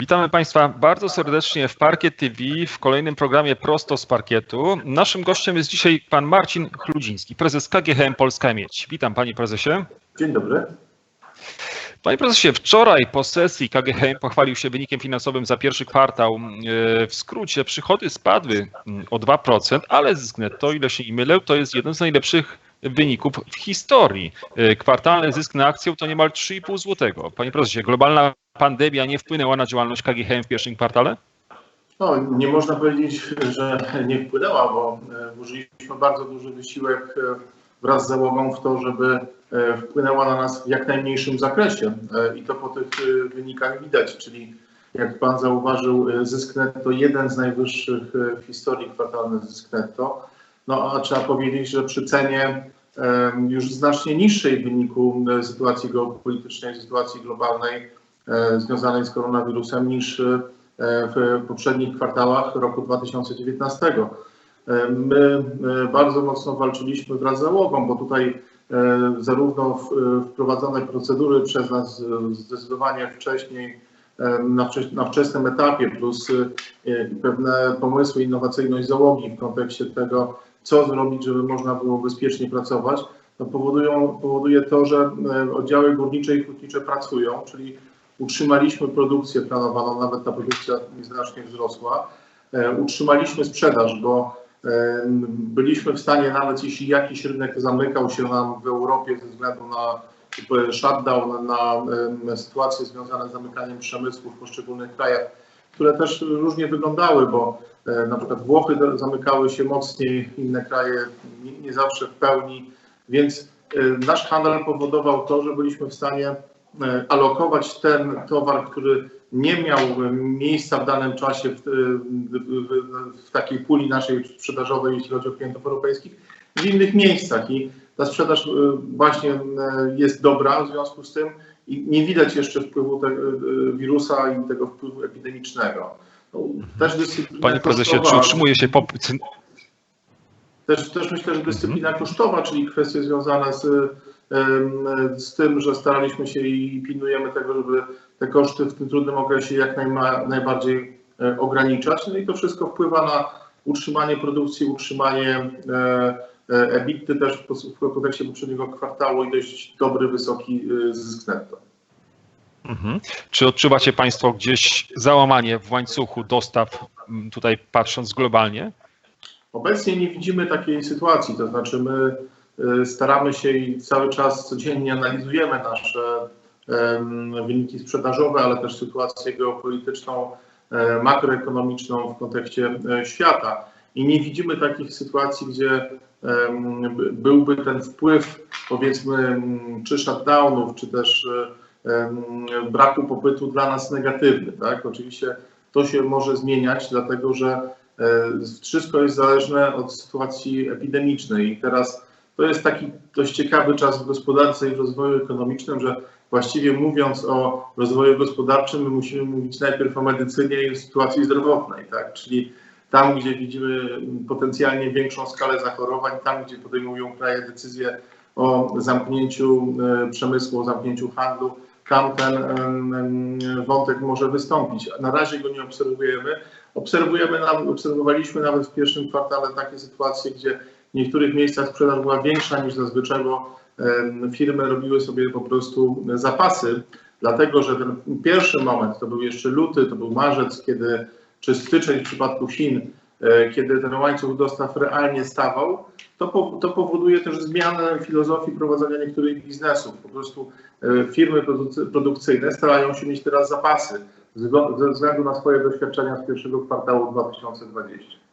Witamy Państwa bardzo serdecznie w Parkiet TV w kolejnym programie Prosto z Parkietu. Naszym gościem jest dzisiaj pan Marcin Chludziński, prezes KGHM Polska Miedź. Witam Panie Prezesie. Dzień dobry. Panie Prezesie, wczoraj po sesji KGHM pochwalił się wynikiem finansowym za pierwszy kwartał. E, W skrócie przychody spadły o 2%, ale zysk netto, ile się nie mylę, to jest jeden z najlepszych wyników w historii. E, Kwartalny zysk na akcję to niemal 3,5 zł. Panie Prezesie, globalna pandemia nie wpłynęła na działalność KGHM w pierwszym kwartale? No, nie można powiedzieć, że nie wpłynęła, bo e, włożyliśmy bardzo duży wysiłek e, wraz z załogą w to, żeby e, wpłynęła na nas w jak najmniejszym zakresie. I to po tych wynikach widać, czyli jak Pan zauważył, zysk netto jeden z najwyższych w historii kwartalny zysk netto. No a trzeba powiedzieć, że przy cenie już znacznie niższej w wyniku e, sytuacji geopolitycznej, sytuacji globalnej e, związanej z koronawirusem niż e, w poprzednich kwartałach roku 2019. E, My bardzo mocno walczyliśmy wraz z załogą, bo tutaj zarówno wprowadzone procedury przez nas zdecydowanie wcześniej, na, wczesnym etapie, plus e, pewne pomysły, innowacyjność załogi w kontekście tego, co zrobić, żeby można było bezpiecznie pracować, no powodują, powoduje to, że e, oddziały górnicze i hutnicze pracują, czyli utrzymaliśmy produkcję planowaną, nawet ta produkcja znacznie wzrosła. E, Utrzymaliśmy sprzedaż, bo byliśmy w stanie, nawet jeśli jakiś rynek zamykał się nam w Europie ze względu na shutdown, na sytuacje związane z zamykaniem przemysłu w poszczególnych krajach, które też różnie wyglądały, bo e, na przykład Włochy zamykały się mocniej, inne kraje nie, zawsze w pełni, więc e, nasz handel powodował to, że byliśmy w stanie e, alokować ten towar, który nie miał miejsca w danym czasie w, w, w, w takiej puli naszej sprzedażowej, jeśli chodzi o klientów europejskich, w innych miejscach i ta sprzedaż e, właśnie e, jest dobra w związku z tym i nie widać jeszcze wpływu tego wirusa i tego wpływu epidemicznego. No, też Panie Prezesie, czy utrzymuje się popyt? też, też myślę, że dyscyplina kosztowa, czyli kwestie związane z, z tym, że staraliśmy się i pilnujemy tego, żeby te koszty w tym trudnym okresie jak najma, najbardziej e, ograniczać. No i to wszystko wpływa na utrzymanie produkcji, utrzymanie e, e, EBITDA też w, kontekście poprzedniego kwartału i dość dobry, wysoki e, zysk netto. Mhm. Czy odczuwacie Państwo gdzieś załamanie w łańcuchu dostaw, tutaj patrząc globalnie? Obecnie nie widzimy takiej sytuacji, to znaczy my y, staramy się i cały czas codziennie analizujemy nasze wyniki sprzedażowe, ale też sytuację geopolityczną, e, makroekonomiczną w kontekście e, świata. I nie widzimy takich sytuacji, gdzie byłby ten wpływ, powiedzmy, czy shutdownów, czy też braku popytu dla nas negatywny. Tak? Oczywiście to się może zmieniać, dlatego że E, Wszystko jest zależne od sytuacji epidemicznej i teraz to jest taki dość ciekawy czas w gospodarce i w rozwoju ekonomicznym, że właściwie mówiąc o rozwoju gospodarczym, my musimy mówić najpierw o medycynie i o sytuacji zdrowotnej, tak? Czyli tam, gdzie widzimy potencjalnie większą skalę zachorowań, tam, gdzie podejmują kraje decyzje o zamknięciu e, przemysłu, o zamknięciu handlu, tam ten em, em, wątek może wystąpić. Na razie go nie obserwujemy. Obserwujemy, obserwowaliśmy nawet w pierwszym kwartale takie sytuacje, gdzie w niektórych miejscach sprzedaż była większa niż zazwyczaj, bo firmy robiły sobie po prostu zapasy, dlatego że ten pierwszy moment to był jeszcze luty, to był marzec, kiedy, czy styczeń w przypadku Chin, e, kiedy ten łańcuch dostaw realnie stawał, to, po, to powoduje też zmianę filozofii prowadzenia niektórych biznesów. Po prostu e, firmy produkcyjne starają się mieć teraz zapasy ze względu na swoje doświadczenia z pierwszego kwartału 2020.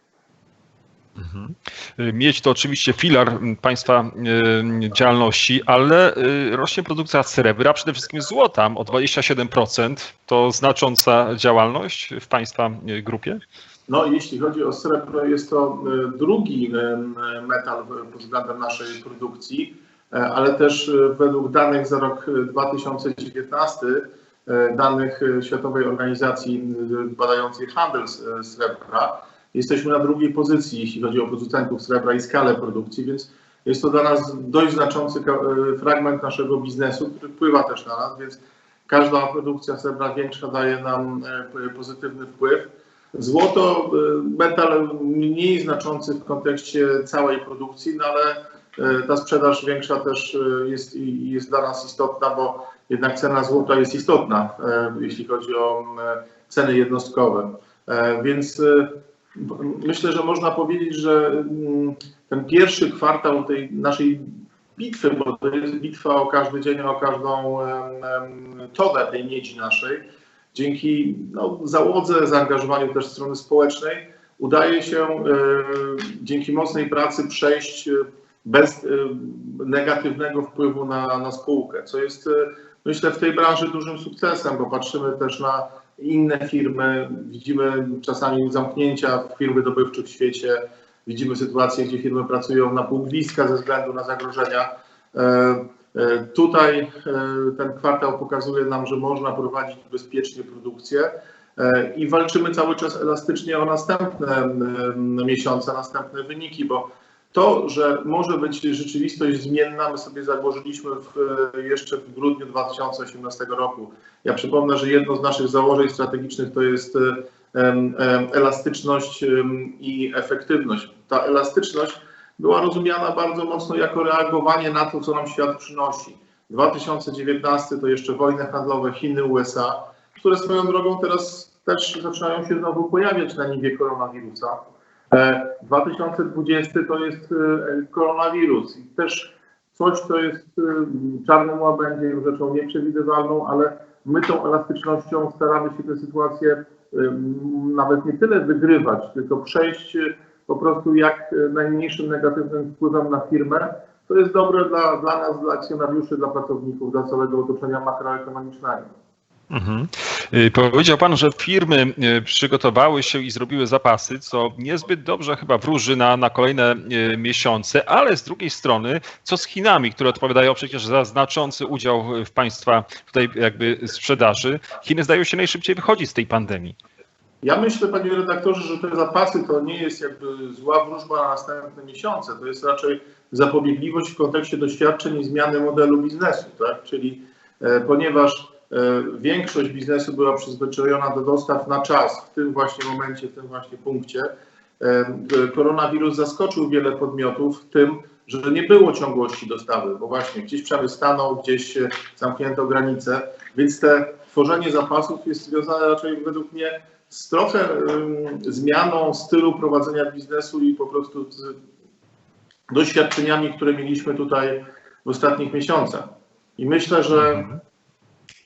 Mieć to oczywiście filar m, Państwa y, działalności, ale y, rośnie produkcja srebra, przede wszystkim złota o 27%. To znacząca działalność w Państwa y, grupie? No, jeśli chodzi o srebro, jest to drugi metal pod względem naszej produkcji, ale też według danych za rok e, 2019, e, danych Światowej Organizacji badającej handel srebra, jesteśmy na drugiej pozycji, jeśli chodzi o producentów srebra i skalę produkcji, więc jest to dla nas dość znaczący e, fragment naszego biznesu, który wpływa też na nas, więc Każda produkcja srebra większa daje nam e, pozytywny wpływ. Złoto, e, metal mniej znaczący w kontekście całej produkcji, no ale ta sprzedaż większa też jest, jest dla nas istotna, bo jednak cena złota jest istotna, jeśli chodzi o ceny jednostkowe. Więc myślę, że można powiedzieć, że mm, ten pierwszy kwartał tej naszej bitwy, bo to jest bitwa o każdy dzień, o każdą tonę tej miedzi naszej, dzięki no, załodze, zaangażowaniu też strony społecznej, udaje się e, dzięki mocnej pracy przejść e, bez e, negatywnego wpływu na, na spółkę, co jest myślę w tej branży dużym sukcesem, bo patrzymy też na inne firmy, widzimy czasami zamknięcia firm wydobywczych w świecie, widzimy sytuacje, gdzie firmy pracują na pół gwizdka ze względu na zagrożenia. E, e, Tutaj e, ten kwartał pokazuje nam, że można prowadzić bezpiecznie produkcję i walczymy cały czas elastycznie o następne miesiące, następne wyniki, bo to, że może być rzeczywistość zmienna, my sobie założyliśmy w, jeszcze w grudniu 2018 roku. Ja przypomnę, że jedno z naszych założeń strategicznych to jest elastyczność i efektywność. Ta elastyczność była rozumiana bardzo mocno jako reagowanie na to, co nam świat przynosi. 2019 to jeszcze wojny handlowe Chiny-USA, które swoją drogą teraz też zaczynają się znowu pojawiać na niwie koronawirusa. E, 2020 to jest e, koronawirus i też coś, co jest e, czarnym łabędziem, rzeczą nieprzewidywalną, ale my tą elastycznością staramy się tę sytuację nawet nie tyle wygrywać, tylko przejść e, po prostu jak e, najmniejszym negatywnym wpływem na firmę. To jest dobre dla, dla nas, dla akcjonariuszy, dla pracowników, dla całego otoczenia makroekonomicznego. Mhm. Y, Powiedział Pan, że firmy y, przygotowały się i zrobiły zapasy, co niezbyt dobrze chyba wróży na, na kolejne y, miesiące, ale z drugiej strony, co z Chinami, które odpowiadają przecież za znaczący udział w Państwa tutaj jakby sprzedaży? Chiny zdają się najszybciej wychodzić z tej pandemii. Ja myślę, panie redaktorze, że te zapasy to nie jest jakby zła wróżba na następne miesiące. To jest raczej zapobiegliwość w kontekście doświadczeń i zmiany modelu biznesu, tak? Czyli e, ponieważ większość biznesu była przyzwyczajona do dostaw na czas, w tym właśnie momencie, w tym właśnie punkcie, e, koronawirus zaskoczył wiele podmiotów tym, że nie było ciągłości dostawy, bo właśnie gdzieś przemysł stanął, gdzieś e, zamknięto granice, więc te tworzenie zapasów jest związane raczej według mnie z trochę zmianą stylu prowadzenia biznesu i po prostu z doświadczeniami, które mieliśmy tutaj w ostatnich miesiącach. I myślę, że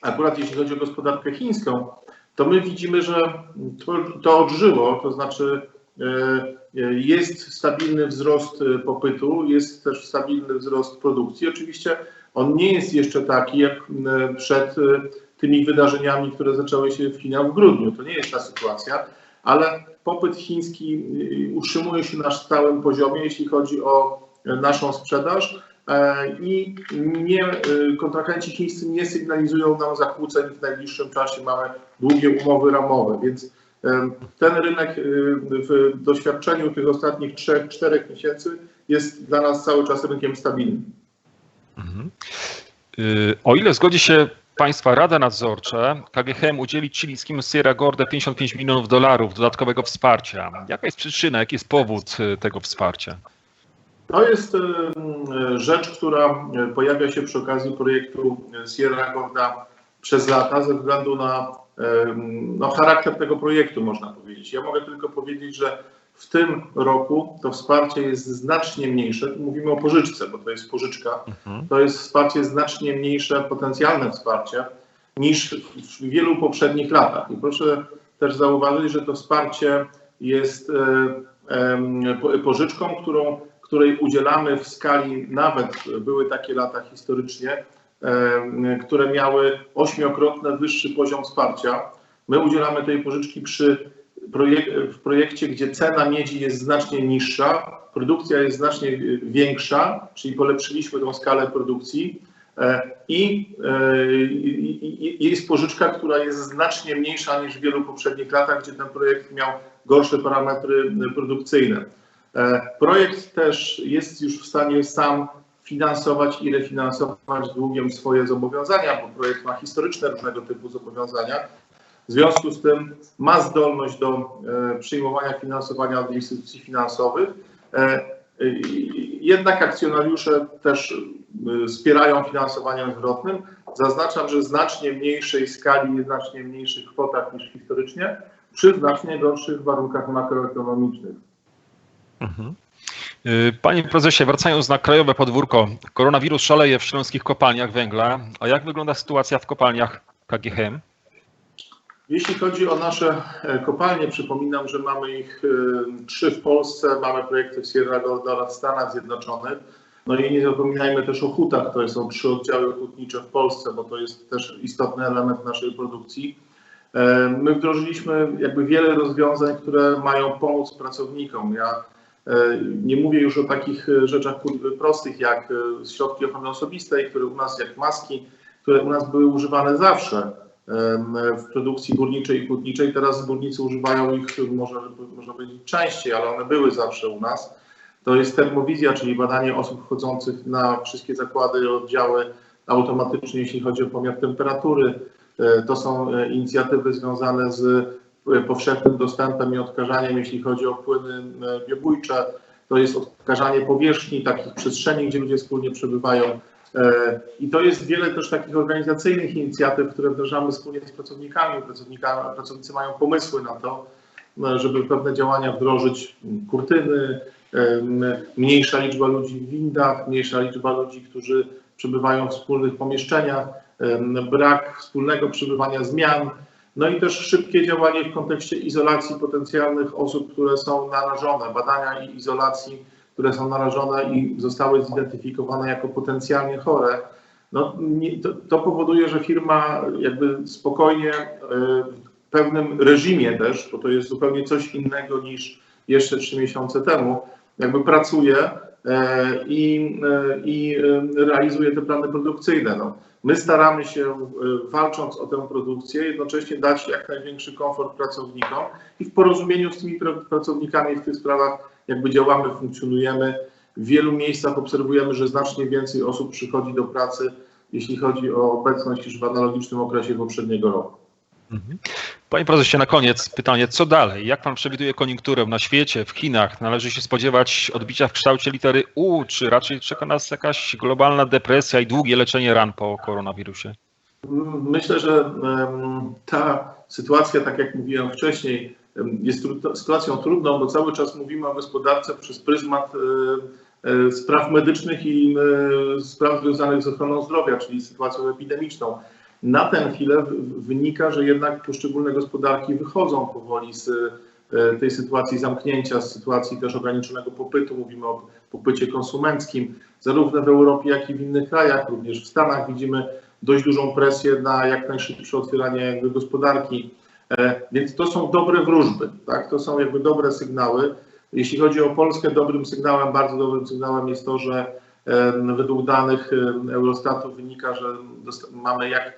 akurat jeśli chodzi o gospodarkę chińską, to my widzimy, że to, to odżyło, to znaczy e, e, jest stabilny wzrost e, popytu, jest też stabilny wzrost produkcji. Oczywiście on nie jest jeszcze taki jak przed tymi wydarzeniami, które zaczęły się w Chinach w grudniu. To nie jest ta sytuacja, ale popyt chiński utrzymuje się na stałym poziomie, jeśli chodzi o naszą sprzedaż i nie, y, kontrahenci chińscy nie sygnalizują nam zakłóceń w najbliższym czasie. Mamy długie umowy ramowe, więc ten rynek y, w doświadczeniu tych ostatnich 3-4 miesięcy jest dla nas cały czas rynkiem stabilnym. Y, O ile zgodzi się Państwa Rada Nadzorcza, KGHM udzieli chilijskiemu Sierra Gorda 55 milionów dolarów dodatkowego wsparcia. Jaka jest przyczyna, jaki jest powód y, tego wsparcia? To jest rzecz, która e, pojawia się przy okazji projektu Sierra Gorda przez lata ze względu na no, charakter tego projektu, można powiedzieć. Ja mogę tylko powiedzieć, że w tym roku to wsparcie jest znacznie mniejsze. Tu mówimy o pożyczce, bo to jest pożyczka. Mhm. To jest wsparcie znacznie mniejsze, potencjalne wsparcie niż w wielu poprzednich latach. I proszę też zauważyć, że to wsparcie jest e, pożyczką, którą, której udzielamy w skali, nawet były takie lata historycznie, em, które miały ośmiokrotnie wyższy poziom wsparcia. My udzielamy tej pożyczki przy projek w projekcie, gdzie cena miedzi jest znacznie niższa, produkcja jest znacznie większa, czyli polepszyliśmy tą skalę produkcji e, i e, i- jest pożyczka, która jest znacznie mniejsza niż w wielu poprzednich latach, gdzie ten projekt miał gorsze parametry produkcyjne. E, Projekt też jest już w stanie sam finansować i refinansować długiem swoje zobowiązania, bo projekt ma historyczne różnego typu zobowiązania. W związku z tym ma zdolność do e, przyjmowania finansowania od instytucji finansowych. E, Jednak akcjonariusze też wspierają finansowaniem zwrotnym. Zaznaczam, że znacznie mniejszej skali znacznie mniejszych kwotach niż historycznie, przy znacznie gorszych warunkach makroekonomicznych. Mhm. Y, Panie prezesie, wracając na krajowe podwórko, koronawirus szaleje w śląskich kopalniach węgla. A jak wygląda sytuacja w kopalniach KGHM? Jeśli chodzi o nasze e, kopalnie, przypominam, że mamy ich e, trzy w Polsce, mamy projekty w Sierra Gorda oraz Stanach Zjednoczonych. No i nie zapominajmy też o hutach, to są trzy oddziały hutnicze w Polsce, bo to jest też istotny element naszej produkcji. E, My wdrożyliśmy jakby wiele rozwiązań, które mają pomóc pracownikom. Ja nie mówię już o takich e, rzeczach prostych jak e, środki ochrony osobistej, które u nas jak maski, które u nas były używane zawsze w produkcji górniczej i hutniczej. Teraz górnicy używają ich może, można powiedzieć częściej, ale one były zawsze u nas. To jest termowizja, czyli badanie osób wchodzących na wszystkie zakłady i oddziały automatycznie, jeśli chodzi o pomiar temperatury. E, To są e, inicjatywy związane z e, powszechnym dostępem i odkażaniem, jeśli chodzi o płyny e, biobójcze. To jest odkażanie powierzchni, takich przestrzeni, gdzie ludzie wspólnie przebywają. E, I to jest wiele też takich organizacyjnych inicjatyw, które wdrażamy wspólnie z pracownikami. Pracownicy mają pomysły na to, e, żeby pewne działania wdrożyć. Kurtyny, mniejsza liczba ludzi w windach, mniejsza liczba ludzi, którzy przebywają w wspólnych pomieszczeniach, brak wspólnego przebywania zmian. No i też szybkie działanie w kontekście izolacji potencjalnych osób, które są narażone, badania i izolacji, które są narażone i zostały zidentyfikowane jako potencjalnie chore. No, to, to powoduje, że firma jakby spokojnie e, w pewnym reżimie też, bo to jest zupełnie coś innego niż jeszcze trzy miesiące temu, jakby pracuje i, e, i e, realizuje te plany produkcyjne. No. My staramy się, e, walcząc o tę produkcję, jednocześnie dać jak największy komfort pracownikom i w porozumieniu z tymi pra- pracownikami w tych sprawach jakby działamy, funkcjonujemy. W wielu miejscach obserwujemy, że znacznie więcej osób przychodzi do pracy, jeśli chodzi o obecność, niż w analogicznym okresie poprzedniego roku. Panie prezesie, na koniec pytanie, co dalej? Jak pan przewiduje koniunkturę na świecie, w Chinach? Należy się spodziewać odbicia w kształcie litery U, czy raczej czeka nas jakaś globalna depresja i długie leczenie ran po koronawirusie? Myślę, że ta sytuacja, tak jak mówiłem wcześniej, jest sytuacją trudną, bo cały czas mówimy o gospodarce przez pryzmat e, e, spraw medycznych i e, spraw związanych z ochroną zdrowia, czyli sytuacją epidemiczną. Na tę chwilę wynika, że jednak poszczególne gospodarki wychodzą powoli z e, tej sytuacji zamknięcia, z sytuacji też ograniczonego popytu. Mówimy o popycie konsumenckim, zarówno w Europie, jak i w innych krajach, również w Stanach widzimy dość dużą presję na jak najszybsze otwieranie gospodarki. E, Więc to są dobre wróżby, tak? To są jakby dobre sygnały. Jeśli chodzi o Polskę, dobrym sygnałem, bardzo dobrym sygnałem jest to, że według danych Eurostatu wynika, że mamy jak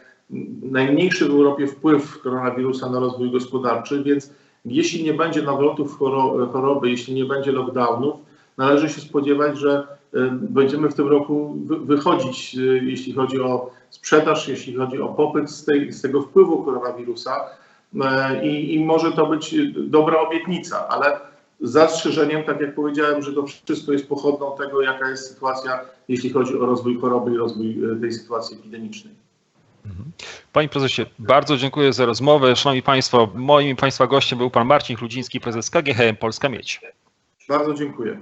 najmniejszy w Europie wpływ koronawirusa na rozwój gospodarczy, więc jeśli nie będzie nawrotów choro- choroby, jeśli nie będzie lockdownów, należy się spodziewać, że e, będziemy w tym roku wy- wychodzić, e, jeśli chodzi o sprzedaż, jeśli chodzi o popyt z, tej, z tego wpływu koronawirusa E, i, i może to być dobra obietnica, ale z zastrzeżeniem, tak jak powiedziałem, że to wszystko jest pochodną tego, jaka jest sytuacja, jeśli chodzi o rozwój choroby i rozwój tej sytuacji epidemicznej. Panie prezesie, bardzo dziękuję za rozmowę. Szanowni Państwo, moim Państwa gościem był pan Marcin Chludziński, prezes KGHM Polska Miedź. Bardzo dziękuję.